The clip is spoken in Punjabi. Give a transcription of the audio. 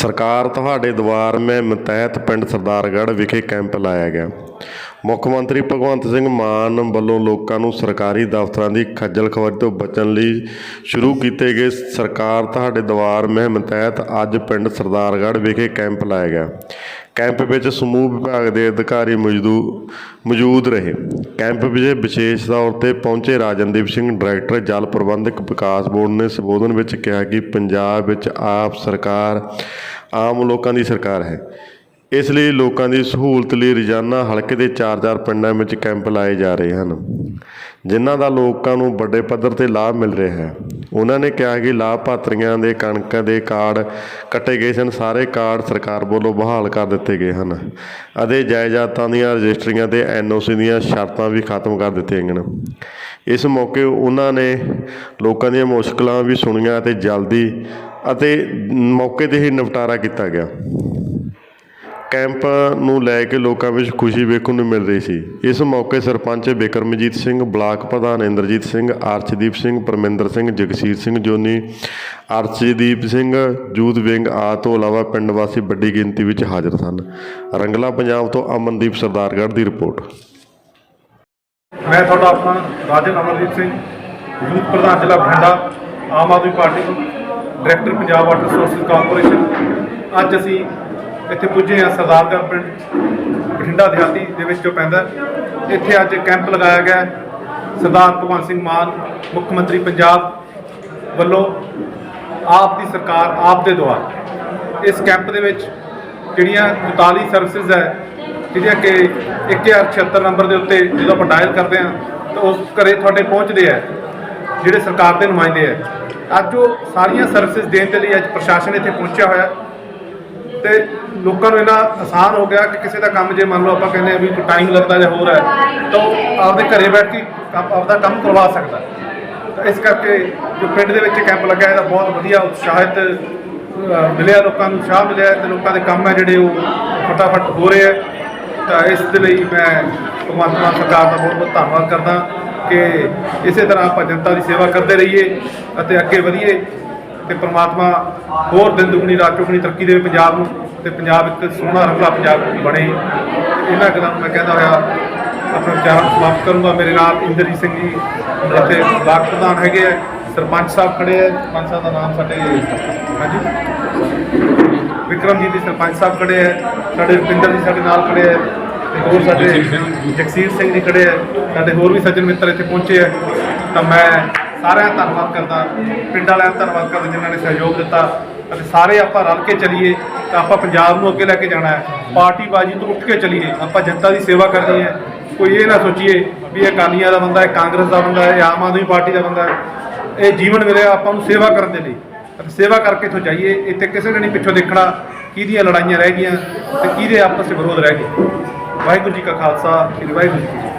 ਸਰਕਾਰ ਤੁਹਾਡੇ ਦੁਆਰ ਮੁਹਿੰਮ ਤਹਿਤ ਪਿੰਡ ਸਰਦਾਰਗੜ੍ਹ ਵਿਖੇ ਕੈਂਪ ਲਾਇਆ ਗਿਆ। ਮੁੱਖ ਮੰਤਰੀ ਭਗਵੰਤ ਸਿੰਘ ਮਾਨ ਵੱਲੋਂ ਲੋਕਾਂ ਨੂੰ ਸਰਕਾਰੀ ਦਫ਼ਤਰਾਂ ਦੀ ਖੱਜਲ ਖਵਾਰੀ ਤੋਂ ਬਚਣ ਲਈ ਸ਼ੁਰੂ ਕੀਤੇ ਗਏ ਸਰਕਾਰ ਤੁਹਾਡੇ ਦੁਆਰ ਮੁਹਿੰਮ ਤਹਿਤ ਅੱਜ ਪਿੰਡ ਸਰਦਾਰਗੜ੍ਹ ਵਿਖੇ ਕੈਂਪ ਲਾਇਆ ਗਿਆ। ਕੈਂਪ ਵਿੱਚ ਸਮੂਹ ਵਿਭਾਗ ਦੇ ਅਧਿਕਾਰੀ ਮੌਜੂਦੂ, ਮੌਜੂਦ ਰਹੇ। ਕੈਂਪ ਵਿੱਚ ਵਿਸ਼ੇਸ਼ ਤੌਰ ਤੇ ਪਹੁੰਚੇ ਰਾਜਨਦੀਪ ਸਿੰਘ, ਡਾਇਰੈਕਟਰ ਜਲ ਪ੍ਰਬੰਧਕ ਵਿਕਾਸ ਬੋਰਡ ਨੇ ਸੰਬੋਧਨ ਵਿੱਚ ਕਿਹਾ ਕਿ ਪੰਜਾਬ ਵਿੱਚ ਆਪ ਸਰਕਾਰ ਆਮ ਲੋਕਾਂ ਦੀ ਸਰਕਾਰ ਹੈ। ਇਸ ਲਈ ਲੋਕਾਂ ਦੀ ਸਹੂਲਤ ਲਈ ਰੋਜ਼ਾਨਾ ਹਲਕੇ ਦੇ 4-4 ਪਿੰਡਾਂ ਵਿੱਚ ਕੈਂਪ ਲਾਏ ਜਾ ਰਹੇ ਹਨ, ਜਿਨ੍ਹਾਂ ਦਾ ਲੋਕਾਂ ਨੂੰ ਵੱਡੇ ਪੱਧਰ ਤੇ ਲਾਭ ਮਿਲ ਰਿਹਾ ਹੈ। ਉਹਨਾਂ ਨੇ ਕਿਹਾ ਕਿ ਲਾਭਪਾਤਰੀਆਂ ਦੇ ਕਣਕ ਦੇ ਕਾਰਡ, ਕੱਟੇ ਗਏ ਸਨ, ਸਾਰੇ ਕਾਰਡ ਸਰਕਾਰ ਵੱਲੋਂ ਬਹਾਲ ਕਰ ਦਿੱਤੇ ਗਏ ਹਨ ਅਤੇ ਜਾਇਦਾਦਾਂ ਦੀਆਂ ਰਜਿਸਟਰੀਆਂ ਤੇ ਐਨਓਸੀ ਦੀਆਂ ਸ਼ਰਤਾਂ ਵੀ ਖਤਮ ਕਰ ਦਿੱਤੀਆਂ ਗਈਆਂ ਹਨ ਇਸ ਮੌਕੇ ਉਹਨਾਂ ਨੇ ਲੋਕਾਂ ਦੀਆਂ ਮੁਸ਼ਕਲਾਂ ਵੀ ਸੁਣੀਆਂ ਅਤੇ ਜਲਦੀ ਅਤੇ ਮੌਕੇ ਤੇ ਹੀ ਨਿਪਟਾਰਾ ਕੀਤਾ ਗਿਆ। ਕੈਂਪ ਨੂੰ ਲੈ ਕੇ ਲੋਕਾਂ ਵਿੱਚ ਖੁਸ਼ੀ ਵੇਖਣ ਨੂੰ ਮਿਲ ਰਹੀ ਸੀ। ਇਸ ਮੌਕੇ ਸਰਪੰਚ ਬਿਕਰਮਜੀਤ ਸਿੰਘ, ਬਲਾਕ ਪ੍ਰਧਾਨ Inderjit Singh Arshdeep Singh, Parminder Singh, Jagsir Singh, Johnny Arshdeep Singh youth wing ਆ ਤੋਂ ਇਲਾਵਾ ਪਿੰਡ ਵਾਸੀ ਵੱਡੀ ਗਿਣਤੀ ਵਿੱਚ ਹਾਜ਼ਰ ਸਨ। ਰੰਗਲਾ ਪੰਜਾਬ ਤੋਂ ਅਮਨਦੀਪ ਸਰਦਾਰਗੜ੍ਹ ਦੀ ਰਿਪੋਰਟ। ਮੈਂ ਤੁਹਾਡਾ ਆਪਣਾ ਰਾਜਨ ਅਮਰਜੀਤ ਸਿੰਘ ਯੂਥ ਪ੍ਰਧਾਨ ਜ਼ਿਲ੍ਹਾ Bathinda, Aam Aadmi party, director Punjab water resources corporation. ਅੱਜ ਅਸੀਂ ਇੱਥੇ ਪੁੱਜੇ ਹਾਂ ਸਰਦਾਰਗੜ੍ਹ ਪਿੰਡ, ਬਠਿੰਡਾ ਦਿਹਾਤੀ ਦੇ ਵਿੱਚ ਜੋ ਪੈਂਦਾ। ਇੱਥੇ ਅੱਜ ਕੈਂਪ ਲਗਾਇਆ ਗਿਆ। ਸਰਦਾਰ ਭਗਵੰਤ ਸਿੰਘ ਮਾਨ, ਮੁੱਖ ਮੰਤਰੀ ਪੰਜਾਬ ਵੱਲੋਂ ਆਪ ਦੀ ਸਰਕਾਰ ਆਪ ਦੇ ਦੁਆਰ। ਇਸ ਕੈਂਪ ਦੇ ਵਿੱਚ ਜਿਹੜੀਆਂ 44 ਸਰਵਿਸਿਜ਼ ਹੈ, ਜਿਹੜੀਆਂ ਕਿ 1076 ਨੰਬਰ ਦੇ ਉੱਤੇ ਜਦੋਂ ਆਪਾਂ ਡਾਇਲ ਕਰਦੇ ਹਾਂ, ਤਾਂ ਉਸ ਘਰੇ ਤੁਹਾਡੇ ਪਹੁੰਚਦੇ ਆ ਜਿਹੜੇ ਸਰਕਾਰ ਦੇ ਨੁਮਾਇੰਦੇ ਆ ਅੱਜ ਉਹ ਸਾਰੀਆਂ ਸਰਵਿਸਿਜ਼ ਦੇਣ ਦੇ ਲਈ ਅੱਜ ਪ੍ਰਸ਼ਾਸਨ ਇੱਥੇ ਪਹੁੰਚਿਆ ਹੋਇਆ। ਤੇ ਲੋਕਾਂ ਨੂੰ ਇਹਨਾਂ ਆਸਾਨ ਹੋ ਗਿਆ ਕਿ ਕਿਸੇ ਦਾ ਕੰਮ ਜੇ ਮੰਨ ਲਓ ਆਪਾਂ ਕਹਿੰਦੇ ਆ ਵੀ ਟਾਈਮ ਲੱਗਦਾ ਜਾਂ ਹੋਰ ਹੈ ਤਾਂ ਉਹ ਆਪਦੇ ਘਰੇ ਬੈਠ ਕੇ ਕੰਮ- ਆਪਦਾ ਕੰਮ ਕਰਵਾ ਸਕਦਾ। ਤਾਂ ਇਸ ਕਰਕੇ ਜੋ ਪਿੰਡ ਦੇ ਵਿੱਚ ਕੈਂਪ ਲੱਗਿਆ ਇਹਦਾ ਬਹੁਤ ਵਧੀਆ ਉਤਸ਼ਾਹਿਤ ਅ, ਮਿਲਿਆ ਲੋਕਾਂ ਨੂੰ ਉਤਸ਼ਾਹ ਮਿਲਿਆ ਤੇ ਲੋਕਾਂ ਦੇ ਕੰਮ ਹੈ ਜਿਹੜੇ ਉਹ ਫਟਾਫਟ ਹੋ ਰਹੇ ਹੈ। ਤਾਂ ਇਸ ਦੇ ਲਈ ਮੈਂ ਭਗਵੰਤ ਮਾਨ ਸਰਕਾਰ ਦਾ ਬਹੁਤ ਬਹੁਤ ਧੰਨਵਾਦ ਕਰਦਾ ਕਿ ਇਸੇ ਤਰ੍ਹਾਂ ਆਪਾਂ ਜਨਤਾ ਦੀ ਸੇਵਾ ਕਰਦੇ ਰਹੀਏ ਅਤੇ ਅੱਗੇ ਵਧੀਏ। ਤੇ ਪ੍ਰਮਾਤਮਾ ਹੋਰ ਦਿਨ ਦੁਗਣੀ ਰਾਤ ਚੌਗੁਣੀ ਤਰੱਕੀ ਦੇਵੇ ਪੰਜਾਬ ਨੂੰ ਤੇ ਪੰਜਾਬ ਇੱਕ ਸੋਹਣਾ ਰੰਗਲਾ ਪੰਜਾਬ ਬਣੇ। ਇਹਨਾਂ ਗੱਲਾਂ ਨੂੰ ਮੈਂ ਕਹਿੰਦਾ ਹੋਇਆ ਆਪਣੇ ਵਿਚਾਰਾਂ ਨੂੰ ਸਮਾਪਤ ਕਰੂੰਗਾ। ਮੇਰੇ ਨਾਲ ਇੰਦਰਜੀਤ ਸਿੰਘ ਜੀ ਇੱਥੇ ਬਲਾਕ ਪ੍ਰਧਾਨ ਹੈਗੇ ਆ ਸਰਪੰਚ ਸਾਹਿਬ ਖੜੇ ਆ। ਸਰਪੰਚ ਸਾਹਿਬ ਦਾ ਨਾਮ ਸਾਡੇ ਹਾਂਜੀ? ਵਿਕਰਮਜੀਤ ਜੀ ਸਰਪੰਚ ਸਾਹਿਬ ਖੜੇ ਆ। ਸਾਡੇ ਰੁਪਿੰਦਰ ਜੀ ਸਾਡੇ ਨਾਲ ਖੜੇ ਆ। ਤੇ ਹੋਰ ਸਾਡੇ ਜਗਸੀਰ ਸਿੰਘ ਜੀ ਖੜੇ ਆ। ਸਾਡੇ ਹੋਰ ਵੀ ਸੱਜਣ ਮਿੱਤਰ ਇੱਥੇ ਪਹੁੰਚੇ ਆ। ਤਾਂ ਮੈਂ ਸਾਰਿਆਂ ਦਾ ਧੰਨਵਾਦ ਕਰਦਾ, ਪਿੰਡ ਵਾਲਿਆਂ ਦਾ ਧੰਨਵਾਦ ਕਰਦਾ, ਜਿਨ੍ਹਾਂ ਨੇ ਸਹਿਯੋਗ ਦਿੱਤਾ। ਅਤੇ ਸਾਰੇ ਆਪਾਂ ਰਲ ਕੇ ਚੱਲੀਏ, ਤਾਂ ਆਪਾਂ ਪੰਜਾਬ ਨੂੰ ਅੱਗੇ ਲੈ ਕੇ ਜਾਣਾ ਹੈ। ਪਾਰਟੀ ਬਾਜੀ ਤੋਂ ਉੱਠ ਕੇ ਚੱਲੀਏ, ਆਪਾਂ ਜਨਤਾ ਦੀ ਸੇਵਾ ਕਰਨੀ ਹੈ। ਕੋਈ ਇਹ ਨਾ ਸੋਚੀਏ ਵੀ ਇਹ ਅਕਾਲੀਆਂ ਦਾ ਬੰਦਾ ਹੈ, ਕਾਂਗਰਸ ਦਾ ਬੰਦਾ ਹੈ, ਆਮ ਆਦਮੀ ਪਾਰਟੀ ਦਾ ਬੰਦਾ ਹੈ। ਇਹ ਜੀਵਨ ਮਿਲਿਆ ਆਪਾਂ ਨੂੰ ਸੇਵਾ ਕਰਨ ਦੇ ਲਈ। ਅਤੇ ਸੇਵਾ ਕਰਕੇ ਇੱਥੋਂ ਜਾਈਏ, ਇੱਥੇ ਕਿਸੇ ਨੇ ਨਹੀਂ ਪਿੱਛੋਂ ਦੇਖਣਾ ਕਿਹਦੀਆਂ ਲੜਾਈਆਂ ਰਹਿ ਗਈਆਂ ਤੇ ਕਿਹਦੇ ਆਪਸ ਵਿੱਚ ਵਿਰੋਧ ਰਹਿ ਗਏ। ਵਾਹਿਗੁਰੂ ਜੀ ਕਾ ਖਾਲਸਾ, ਸ੍ਰੀ ਵਾਹਿਗੁਰੂ ਜੀ